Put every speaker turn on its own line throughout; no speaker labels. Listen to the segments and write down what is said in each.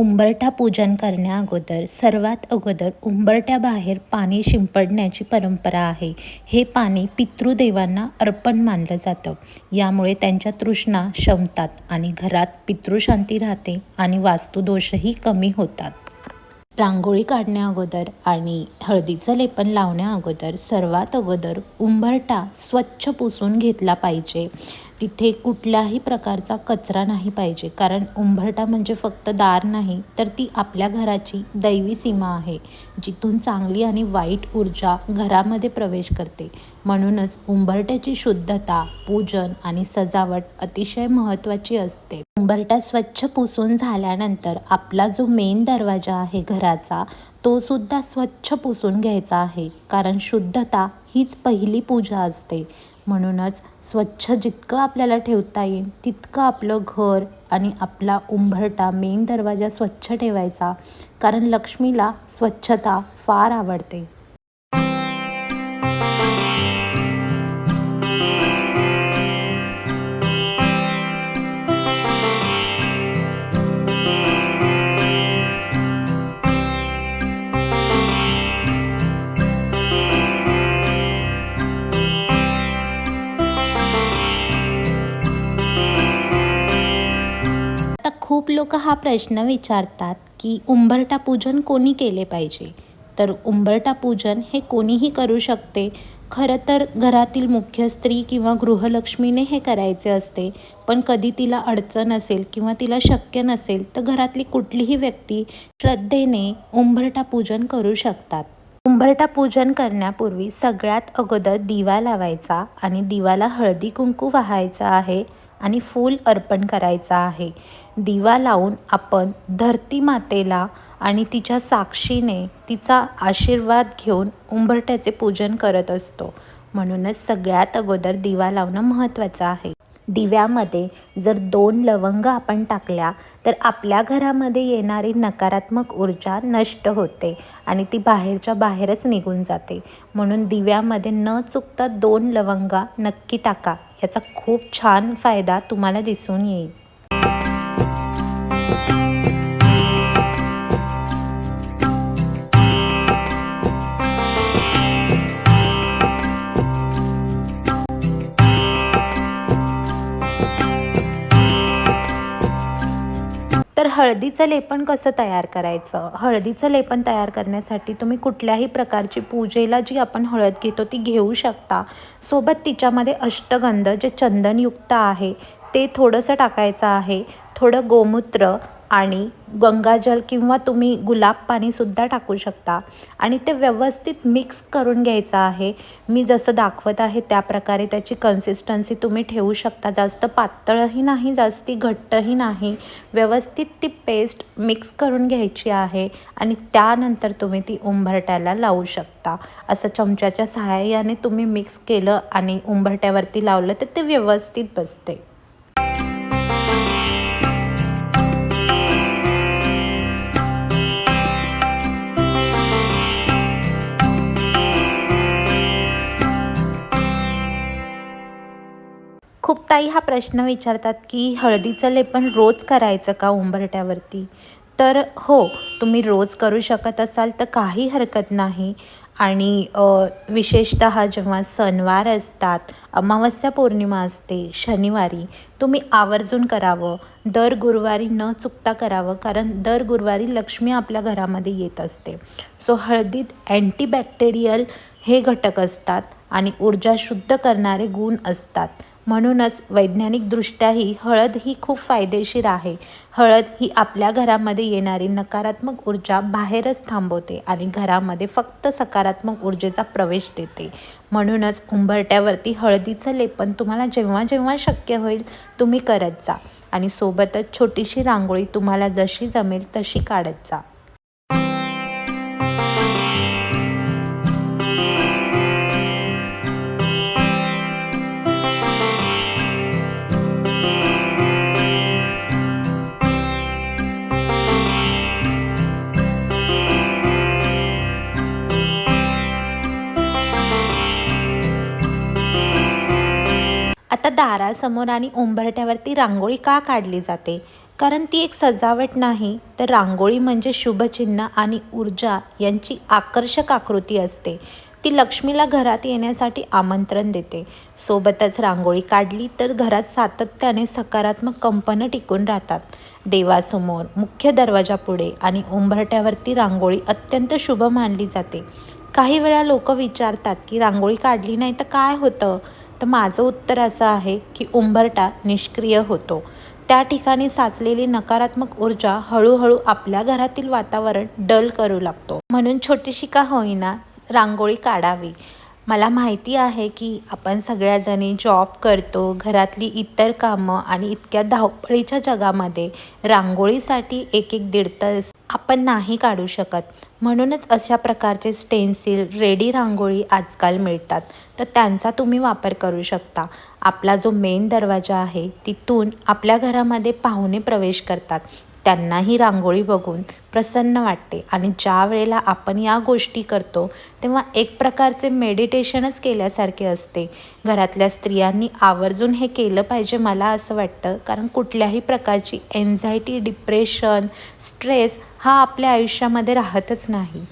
उंबरठा पूजन करण्याअगोदर सर्वात अगोदर उंबरठ्याबाहेर पाणी शिंपडण्याची परंपरा आहे. हे पाणी पितृदेवांना अर्पण मानलं जातं. यामुळे त्यांच्या तृष्णा शमतात आणि घरात पितृशांती राहते आणि वास्तुदोषही कमी होतात. रांगोळी काढण्या अगोदर आणि हळदीचं लेपन लावण्या अगोदर सर्वात अगोदर उंबरठा स्वच्छ पुसून घेतला पाहिजे. तिथे कुठल्याही प्रकारचा कचरा नाही पाहिजे. कारण उंबरठा म्हणजे फक्त दार नाही तर ती आपल्या घराची दैवी सीमा आहे जिथून चांगली आणि वाईट ऊर्जा घरामध्ये प्रवेश करते. म्हणूनच उंबरट्याची शुद्धता पूजन आणि सजावट अतिशय महत्त्वाची असते. उंबरठा स्वच्छ पुसून झाल्यानंतर आपला जो मेन दरवाजा आहे घराचा तो सुद्धा स्वच्छ पुसून घ्यायचा आहे. कारण शुद्धता हीच पहिली पूजा असते. म्हणूनच स्वच्छ जितकं आपल्याला ठेवता येईल तितकं आपलं घर आणि आपला उंबरटा मेन दरवाजा स्वच्छ ठेवायचा. कारण लक्ष्मीला स्वच्छता फार आवडते. खूप लोक हा प्रश्न विचारतात की उंबरठा पूजन कोणी केले पाहिजे? तर उंबरठा पूजन हे कोणीही करू शकते. खरं तर घरातील मुख्य स्त्री किंवा गृहलक्ष्मीने हे करायचे असते. पण कधी तिला अडचण असेल किंवा तिला शक्य नसेल तर घरातली कुठलीही व्यक्ती श्रद्धेने उंबरठा पूजन करू शकतात. उंबरठा पूजन करण्यापूर्वी सगळ्यात अगोदर दिवा लावायचा आणि दिवाला हळदी कुंकू वाहायचा आहे. आणि फूल अर्पण करायचं आहे. दिवा लावून आपण धरती मातेला आणि तिच्या साक्षीने तिचा आशीर्वाद घेऊन उंबरठ्याचे पूजन करत असतो. म्हणूनच सगळ्यात अगोदर दिवा लावणं महत्त्वाचं आहे. दिव्यामध्ये जर दोन लवंग आपण टाकल्या तर आपल्या घरामध्ये येणारी नकारात्मक ऊर्जा नष्ट होते आणि ती बाहेरच्या बाहेरच निघून जाते. म्हणून दिव्यामध्ये न चुकता दोन लवंगा नक्की टाका. याचा खूप छान फायदा तुम्हाला दिसून येईल. हळदीचं लेपन कसं तयार करायचं? हळदीचं लेपन तयार करण्यासाठी तुम्ही कुठल्याही प्रकारची पूजेला जी आपण हळद घेतो ती घेऊ शकता. सोबत तिच्यामध्ये अष्टगंध जे चंदनयुक्त आहे ते थोडंसं टाकायचं आहे. थोडं गोमूत्र आणि गंगाजल किंवा तुम्ही गुलाब पाणीसुद्धा टाकू शकता. आणि ते व्यवस्थित मिक्स करून घ्यायचं आहे. मी जसं दाखवत आहे त्या प्रकारे त्याची कन्सिस्टन्सी तुम्ही ठेवू शकता. जास्त पातळही नाही जास्ती घट्टही नाही. व्यवस्थित ती पेस्ट मिक्स करून घ्यायची आहे आणि त्यानंतर तुम्ही ती उंबरट्याला लावू शकता. असं चमच्याच्या सहाय्याने तुम्ही मिक्स केलं आणि उंबरट्यावरती लावलं तर ते व्यवस्थित बसते. खूप ताई हा प्रश्न विचारतात की हळदीचं लेपन रोज करायचं का उंबरट्यावरती तर हो तुम्ही रोज करू शकत असाल तर काही हरकत नाही. आणि विशेषत विशेषतः जेव्हा सणवार असतात अमावस्या पौर्णिमा असते शनिवारी तुम्ही आवर्जून करावं. दर गुरुवारी न चुकता करावं कारण दर गुरुवारी लक्ष्मी आपल्या घरामध्ये येत असते. सो हळदीत अँटीबॅक्टेरियल हे घटक असतात आणि ऊर्जा शुद्ध करणारे गुण असतात. म्हणूनच वैज्ञानिकदृष्ट्याही हळद ही खूप फायदेशीर आहे. हळद ही आपल्या घरामध्ये येणारी नकारात्मक ऊर्जा बाहेरच थांबवते आणि घरामध्ये फक्त सकारात्मक ऊर्जेचा प्रवेश देते. म्हणूनच उंबरट्यावरती हळदीचं लेपन तुम्हाला जेव्हा जेव्हा शक्य होईल तुम्ही करत जा आणि सोबतच छोटीशी रांगोळी तुम्हाला जशी जमेल तशी काढत जा. आता दारासमोर आणि उंबरठ्यावरती रांगोळी का काढली जाते? कारण ती एक सजावट नाही तर रांगोळी म्हणजे शुभचिन्ह आणि ऊर्जा यांची आकर्षक आकृती असते. ती लक्ष्मीला घरात येण्यासाठी आमंत्रण देते. सोबतच रांगोळी काढली तर घरात सातत्याने सकारात्मक कंपनं टिकून राहतात. देवासमोर मुख्य दरवाजापुढे आणि उंबरठ्यावरती रांगोळी अत्यंत शुभ मानली जाते. काही वेळा लोक विचारतात की रांगोळी काढली नाही तर काय होतं? तर माझं उत्तर असं आहे की उंबरटा निष्क्रिय होतो. त्या ठिकाणी साचलेली नकारात्मक ऊर्जा हळूहळू आपल्या घरातील वातावरण डल करू लागतो. म्हणून छोटीशी का होईना रांगोळी काढावी. मला माहिती आहे की आपण सगळ्याजणी जॉब करतो घरातली इतर कामं आणि इतक्या धावपळीच्या जगामध्ये रांगोळीसाठी एक एक दीड तास आपण नाही काढू शकत. म्हणूनच अशा प्रकारचे स्टेन्सिल रेडी रांगोळी आजकाल मिळतात. तर त्यांचा तुम्ही वापर करू शकता. आपला जो मेन दरवाजा आहे तिथून आपल्या घरामध्ये पाहुणे प्रवेश करतात. त्यांनाही रांगोळी बघून प्रसन्न वाटते. आणि ज्या वेळेला आपण या गोष्टी करतो तेव्हा एक प्रकारचे मेडिटेशनच केल्यासारखे असते. घरातल्या स्त्रियांनी आवर्जून हे केलं पाहिजे मला असं वाटतं. कारण कुठल्याही प्रकारची एन्झायटी डिप्रेशन स्ट्रेस हा आपल्या आयुष्यामध्ये राहतच नाही.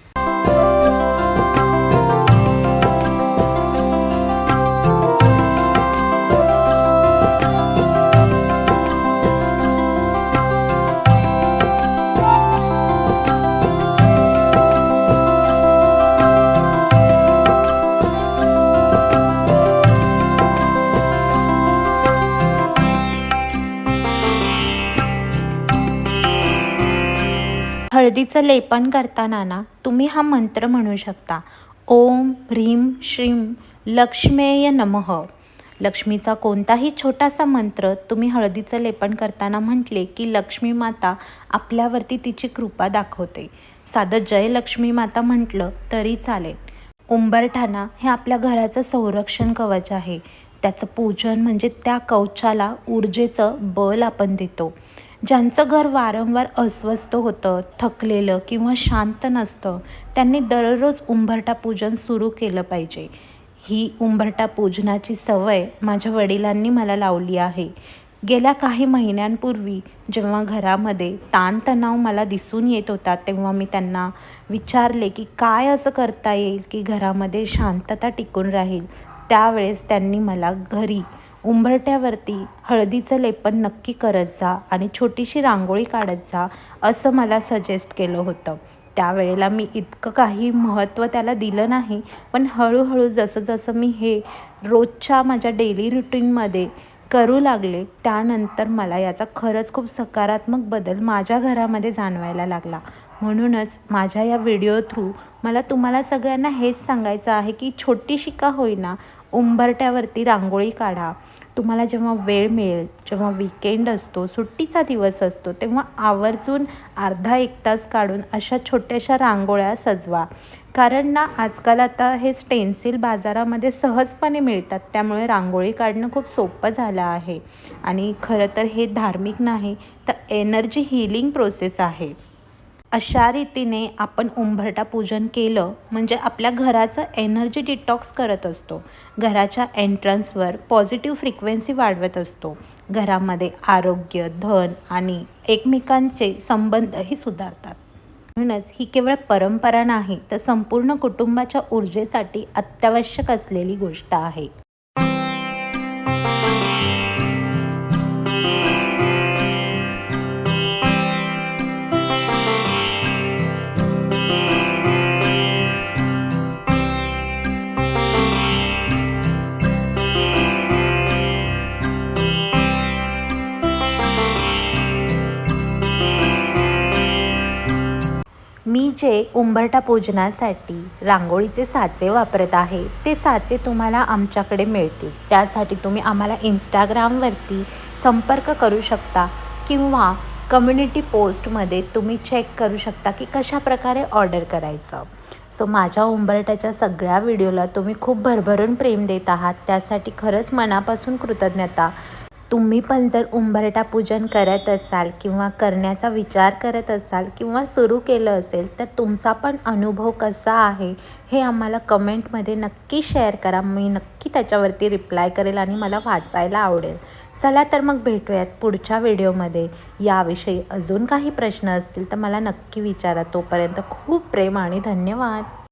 हळदीचं लेपन करताना ना तुम्ही हा मंत्र म्हणू शकता. ओम ह्रीम श्रीम लक्ष्मेय नमः. लक्ष्मीचा कोणताही छोटासा मंत्र तुम्ही हळदीचं लेपन करताना म्हटले की लक्ष्मी माता आपल्यावरती तिची कृपा दाखवते. साधं जय लक्ष्मी माता म्हटलं तरी चालेल. उंबरठाणा हे आपल्या घराचं संरक्षण कवच आहे. त्याचं पूजन म्हणजे त्या कवचाला ऊर्जेचं बल आपण देतो. ज्यांचं घर वारंवार अस्वस्थ होतं थकलेलं किंवा शांत नसतं त्यांनी दररोज उंबरटा पूजन सुरू केलं पाहिजे. ही उंबरटा पूजनाची सवय माझ्या वडिलांनी मला लावली आहे. गेल्या काही महिन्यांपूर्वी जेव्हा घरामध्ये ताणतणाव मला दिसून येत होता तेव्हा मी त्यांना विचारले की काय असं करता येईल की घरामध्ये शांतता टिकून राहील. त्यावेळेस त्यांनी मला घरी उंबरट्यावरती हळदीचं लेपन नक्की करत जा आणि छोटीशी रांगोळी काढत जा असं मला सजेस्ट केलं होतं. त्यावेळेला मी इतकं काही महत्त्व त्याला दिलं नाही पण हळूहळू जसं जसं मी हे रोजच्या माझ्या डेली रुटीनमध्ये करू लागले त्यानंतर मला याचा खरंच खूप सकारात्मक बदल माझ्या घरामध्ये जाणवायला लागला. म्हणूनच माझ्या या व्हिडिओ थ्रू मला तुम्हाला सगळ्यांना हेच सांगायचं आहे की छोटीशी का होईना उंबरट्यावरती रांगोळी काढा. तुम्हाला जेव्हा वेळ मिळेल जेव्हा विकेंड असतो सुट्टीचा दिवस असतो तेव्हा आवर्जून अर्धा एक तास काढून अशा छोट्याशा रांगोळ्या सजवा. कारण ना आजकाल आता हे स्टेन्सिल बाजारामध्ये सहजपणे मिळतात. त्यामुळे रांगोळी काढणं खूप सोपं झालं आहे. आणि खरं तर हे धार्मिक नाही तर एनर्जी हिलिंग प्रोसेस आहे. अशा रीतीने आपण उंबरटा पूजन केलं म्हणजे आपल्या घराचं एनर्जी डिटॉक्स करत असतो. घराच्या एंट्रन्सवर पॉझिटिव्ह फ्रिक्वेन्सी वाढवत असतो. घरामध्ये आरोग्य धन आणि एकमेकांचे संबंधही सुधारतात. म्हणूनच ही केवळ परंपरा नाही तर संपूर्ण कुटुंबाच्या ऊर्जेसाठी अत्यावश्यक असलेली गोष्ट आहे. मी उंबरटा पूजनासाठी रांगोळीचे साचे वापरत आहे. ते साचे तुम्हाला आमच्याकडे मिळतील. त्यासाठी तुम्ही आम्हाला इंस्टाग्रामवरती संपर्क करू शकता किंवा कम्युनिटी पोस्टमध्ये तुम्ही चेक करू शकता की कशा प्रकारे ऑर्डर करायचं. सो माझ्या उंबरट्याच्या सगळ्या व्हिडिओला तुम्ही खूप भरभरून प्रेम देत आहात. त्यासाठी खरंच मनापासून कृतज्ञता. तुम्ही पण जर उंबरटा पूजन करत असाल किंवा करण्याचा विचार करत असाल किंवा सुरू केलं असेल तर तुमचा पण अनुभव कसा आहे हे आम्हाला कमेंटमध्ये नक्की शेअर करा. मी नक्की त्याच्यावरती रिप्लाय करेल आणि मला वाचायला आवडेल. चला तर मग भेटूयात पुढच्या व्हिडिओमध्ये. याविषयी अजून काही प्रश्न असतील तर मला नक्की विचारा. तोपर्यंत खूप प्रेम आणि धन्यवाद.